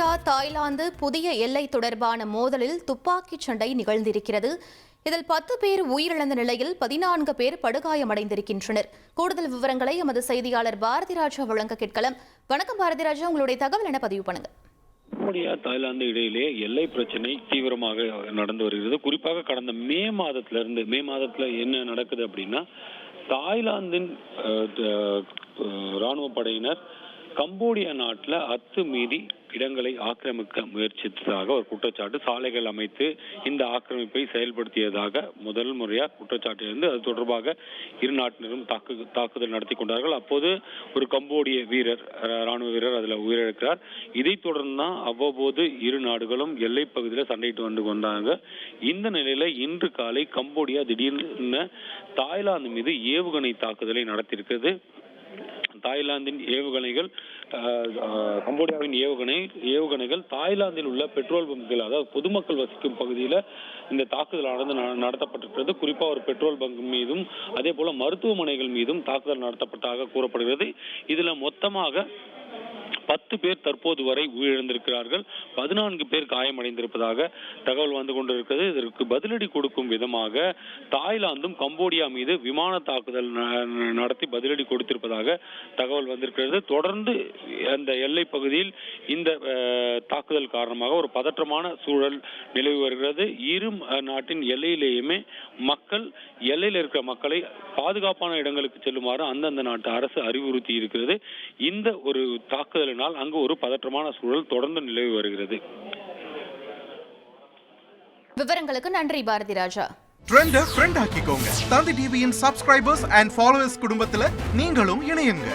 India Thailand புதிய எல்லை தொடர்பான மோதலில் துப்பாக்கிச் சண்டை நிகழ்ந்திருக்கிறது. இதில் பத்து பேர் உயிரிழந்த நிலையில் பதினான்கு பேர் படுகாயமடைந்திருக்கின்றனர். கூடுதல் விவரங்களை எமது செய்தியாளர் பாரதிராஜா வழங்க கேட்கலாம். வணக்கம் பாரதிராஜா உங்களுடைய தகவல் என பதிவு பண்ணுங்க. கம்போடியா தாய்லாந்து இடையிலே எல்லை பிரச்சனை தீவிரமாக நடந்து வருகிறது. குறிப்பாக கடந்த மே மாதத்துல இருந்து மே மாதத்துல என்ன நடக்குது அப்படின்னா தாய்லாந்தின் ராணுவ படையினர் கம்போடியா அத்து அத்துமீறி இடங்களை ஆக்கிரமிக்க முயற்சித்ததாக ஒரு குற்றச்சாட்டு சாலைகள் அமைத்து இந்த ஆக்கிரமிப்பை செயல்படுத்தியதாக முதல் முறையாக குற்றச்சாட்டு இருந்து அது தொடர்பாக இரு நாட்டினரும் தாக்கு தாக்குதல் நடத்தி கொண்டார்கள். அப்போது ஒரு கம்போடிய வீரர் ராணுவ வீரர் அதில் உயிரிழக்கிறார். இதை தொடர்ந்து தான் அவ்வப்போது இரு நாடுகளும் எல்லை பகுதியில் சண்டையிட்டு வந்து கொண்டாங்க. இந்த நிலையில இன்று காலை கம்போடியா திடீர்னு தாய்லாந்து மீது ஏவுகணை தாக்குதலை நடத்தியிருக்கிறது. தாய்லாந்தின் ஏவுகணைகள் கம்போடியாவின் ஏவுகணை ஏவுகணைகள் தாய்லாந்தில் உள்ள பெட்ரோல் பங்குகள் அதாவது பொதுமக்கள் வசிக்கும் பகுதியில் இந்த தாக்குதல் நடந்து நடத்தப்பட்டிருக்கிறது. குறிப்பா ஒரு பெட்ரோல் பங்க் மீதும் அதே போல மருத்துவமனைகள் மீதும் தாக்குதல் நடத்தப்பட்டதாக கூறப்படுகிறது. இதுல மொத்தமாக பத்து பேர் தற்போது வரை உயிரிழந்திருக்கிறார்கள். பதினான்கு பேர் காயமடைந்திருப்பதாக தகவல் வந்து கொண்டிருக்கிறது. இதற்கு பதிலடி கொடுக்கும் விதமாக தாய்லாந்தும் கம்போடியா மீது விமான தாக்குதல் ந- நடத்தி பதிலடி கொடுத்திருப்பதாக தகவல் வந்திருக்கிறது. தொடர்ந்து அந்த எல்லை பகுதியில் இந்த தாக்குதல் காரணமாக ஒரு பதற்றமான சூழல் நிலவி வருகிறது. இரு நாட்டின் எல்லையிலேயுமே மக்கள் எல்லையில் இருக்கிற மக்களை பாதுகாப்பான இடங்களுக்கு செல்லுமாறு அந்தந்த நாட்டு அரசு அறிவுறுத்தி இருக்கிறது. இந்த ஒரு தாக்குதலினால் அங்கு ஒரு பதற்றமான சூழல் தொடர்ந்து நிலவி வருகிறது. விவரங்களுக்கு நன்றி பாரதிராஜா ட்ரெண்ட ஃப்ரெண்ட் ஆக்கிக்கோங்க. தந்தி டிவியின் சப்ஸ்கிரைபர்ஸ் அண்ட் ஃபாலோவர்ஸ் குடும்பத்துல நீங்களும் இணையுங்க.